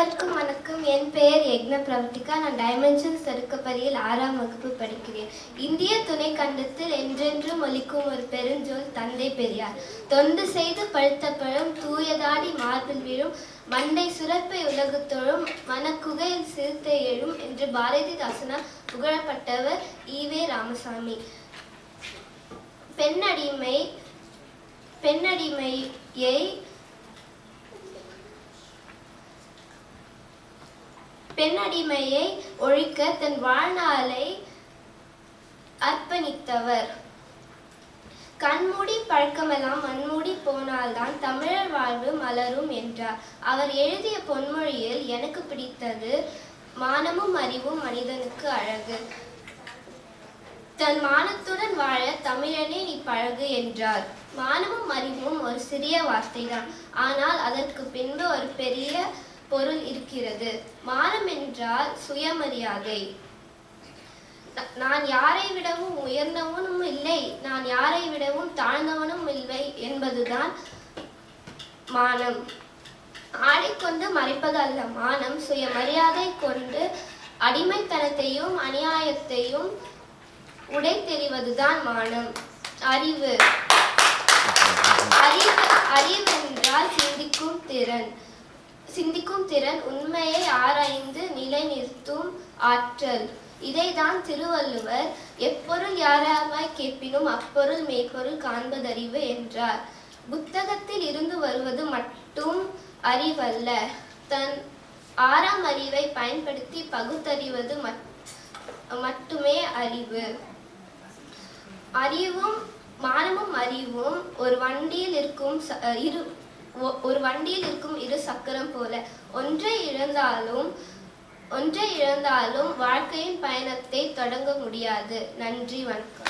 அனைவருக்கும் வணக்கம். என் பெயர் யக்ன பிரவர்த்திகா. நான் டைமென்ஷன்ஸ் தடுக்கப்பறியில் ஆறாம் வகுப்பு படிக்கிறேன். இந்திய துணை கண்டத்தில் என்றென்றும் ஒலிக்கும் ஒரு பெருஞ்சோல் தந்தை பெரியார். தொண்டு செய்து பழுத்த பழம் தூயதாடி மார்பில் விழும் மண்டை சுரப்பை உலகத்தோழும் மனக்குகையில் சிறுத்தை எழும் என்று பாரதிதாசனால் புகழப்பட்டவர் ஈவே ராமசாமி. பெண்ணடிமை பெண்ணடிமையை பெண்ணடிமையை ஒழிக்க தன் வாழ்நாளை அர்ப்பணித்தவர். கண்மூடி பழக்கமெல்லாம் மண்மூடி போனால்தான் தமிழர் வாழ்வு மலரும் என்றார். அவர் எழுதிய பொன்மொழியில் எனக்கு பிடித்தது மானமும் அறிவும் மனிதனுக்கு அழகு. தன் மானத்துடன் வாழ தமிழனே நீ பழகு என்றார். மானமும் அறிவும் ஒரு சிறிய வார்த்தைதான். ஆனால் அதற்கு பின்பு ஒரு பெரிய பொருள் இருக்கிறது. மானம் என்றால் சுயமரியாதை நான் யாரை விடவும் உயர்ந்தவனும் இல்லை நான் யாரை விடவும் தாழ்ந்தவனும் இல்லை என்பதுதான் மானம். ஆடைக்கொண்டு மறைப்பது அல்ல மானம். சுயமரியாதை கொண்டு அடிமைத்தனத்தையும் அநியாயத்தையும் உடை தெரிவதுதான் மானம். அறிவு. அறிவு அறிவென்றால் சிந்திக்கும் திறன். சிந்திக்கும் திறன் உண்மையை ஆராய்ந்து நிலைநிறுத்தும் ஆற்றல். இதைதான் திருவள்ளுவர் எப்பொருள் யாராமாய் கேட்பினும் அப்பொருள் மெய்ப்பொருள் காண்பதறிவு என்றார். புத்தகத்தில் இருந்து வருவது மட்டும் அறிவல்ல. தன் ஆறாம் அறிவை பயன்படுத்தி பகுத்தறிவது மட்- மட்டுமே அறிவு. அறிவும் மானமும் அறிவும் ஒரு வண்டியில் இருக்கும் இரு ஒரு வண்டியில் இருக்கும் இரு சக்கரம் போல. ஒன்றை இழந்தாலும் ஒன்றை இழந்தாலும் வாழ்க்கையின் பயணத்தை தொடங்க முடியாது. நன்றி வணக்கம்.